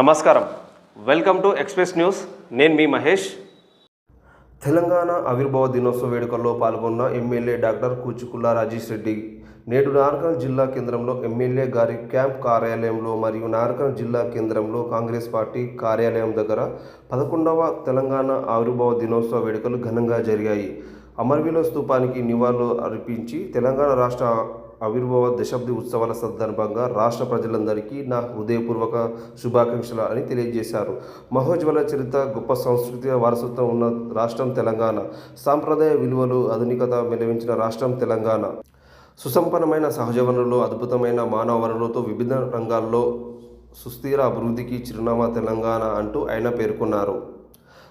నమస్కారం. Welcome to express news నేను మీ మహేష్. తెలంగాణ ఆవిర్భావ దినోత్సవ వేడుకల్లో పాల్గొన్న ఎమ్మెల్యే డాక్టర్ కూచుకుల్ల రాజేష్ రెడ్డి నేడు నార్కల్ జిల్లా కేంద్రంలో ఎమ్మెల్యే గారి క్యాంప్ కార్యాలయంలో మరియు నార్కల్ జిల్లా కేంద్రంలో కాంగ్రెస్ పార్టీ కార్యాలయం దగ్గర పదకొండవ తెలంగాణ ఆవిర్భావ దినోత్సవ వేడుకలు ఘనంగా జరిగాయి. అమర్వీల స్తూపానికి నివాళులు అర్పించి తెలంగాణ రాష్ట్ర ఆవిర్భావ దశాబ్ది ఉత్సవాల సందర్భంగా రాష్ట్ర ప్రజలందరికీ నా హృదయపూర్వక శుభాకాంక్షలు అని తెలియజేశారు. మహోజ్వల చరిత్ర గొప్ప సాంస్కృతిక వారసత్వం ఉన్న రాష్ట్రం తెలంగాణ. సాంప్రదాయ విలువలు ఆధునికత వెలువించిన రాష్ట్రం తెలంగాణ. సుసంపన్నమైన సహజ వనరులు అద్భుతమైన మానవ వనరులతో విభిన్న రంగాల్లో సుస్థిర అభివృద్ధికి చిరునామా తెలంగాణ అంటూ ఆయన పేర్కొన్నారు.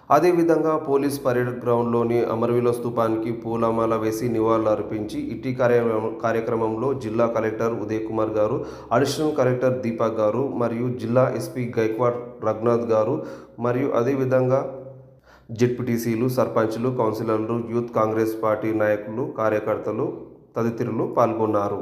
అదేవిధంగా పోలీస్ పరేడ్ గ్రౌండ్లోని అమరవీల స్తూపానికి పూలమాల వేసి నివాళులర్పించి ఇటీ కార్య- కార్యక్రమంలో జిల్లా కలెక్టర్ ఉదయ్ కుమార్ గారు అడిషనల్ కలెక్టర్ దీపక్ గారు మరియు జిల్లా ఎస్పీ గైక్వాడ్ రఘునాథ్ గారు మరియు అదేవిధంగా జెడ్పీటీసీలు సర్పంచ్లు కౌన్సిలర్లు యూత్ కాంగ్రెస్ పార్టీ నాయకులు కార్యకర్తలు తదితరులు పాల్గొన్నారు.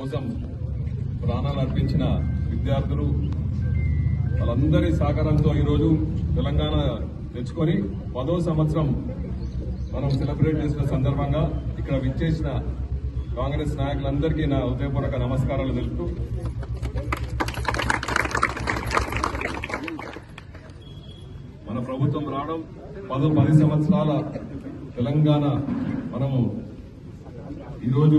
కోసం ప్రాణాలు అర్పించిన విద్యార్థులు వాళ్ళందరి సహకారంతో ఈరోజు తెలంగాణ తెచ్చుకొని పదో సంవత్సరం మనం సెలబ్రేట్ చేసిన సందర్భంగా ఇక్కడ విచ్చేసిన కాంగ్రెస్ నాయకులందరికీ నా హృదయపూర్వక నమస్కారాలు తెలుపుతూ మన ప్రభుత్వం రావడం పదో పది సంవత్సరాల తెలంగాణ మనము ఈరోజు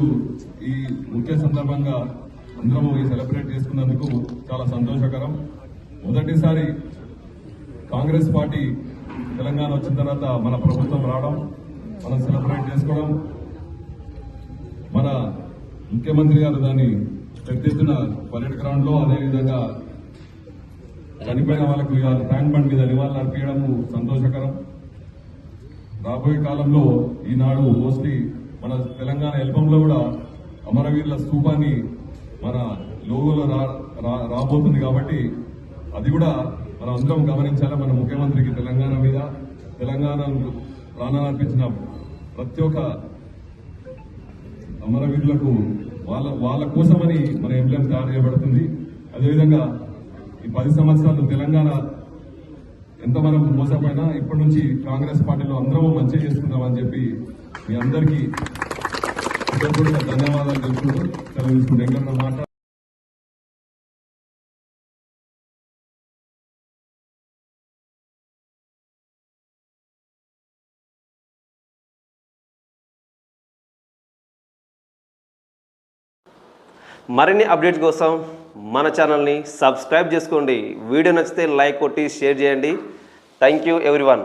ఈ ముఖ్య సందర్భంగా అందరము ఈ సెలబ్రేట్ చేసుకున్నందుకు చాలా సంతోషకరం. మొదటిసారి కాంగ్రెస్ పార్టీ తెలంగాణ వచ్చిన తర్వాత మన ప్రభుత్వం రావడం మనం సెలబ్రేట్ చేసుకోవడం మన ముఖ్యమంత్రి గారు దాన్ని పెద్ద ఎత్తున పరేడ్ గ్రౌండ్లో అదేవిధంగా చనిపోయిన వాళ్ళకు ట్యాంక్ బండ్ మీద నివాళులు అర్పించడము సంతోషకరం. రాబోయే కాలంలో ఈనాడు మోస్ట్లీ మన తెలంగాణ ఎల్బంలో కూడా అమరవీరుల స్తూపాన్ని మన లోగోలో రా- రా- రాబోతుంది కాబట్టి అది కూడా మనం అందరం గమనించాలి మన ముఖ్యమంత్రికి తెలంగాణ మీద. తెలంగాణ ప్రాణాలు అర్పించిన ప్రతి ఒక్క అమరవీరులకు వాళ్ళ వాళ్ళ కోసమని మన ఎంబ్లెం తయారు చేయబడుతుంది. అదేవిధంగా ఈ పది సంవత్సరాలు తెలంగాణ ఎంత మనం మోసపోయినా ఇప్పటి నుంచి కాంగ్రెస్ పార్టీలో అందరూ మంచి చేసుకుందామని చెప్పి మీ అందరికీ హృదయపూర్వక ధన్యవాదాలు తెలుపుకుంటూ సెలవు తీసుకుంటూ ఇంకా మాట్లాడు మరిన్ని అప్డేట్స్ కోసం మన ఛానల్ని సబ్స్క్రైబ్ చేసుకోండి. వీడియో నచ్చితే లైక్ కొట్టి షేర్ చేయండి. Thank you everyone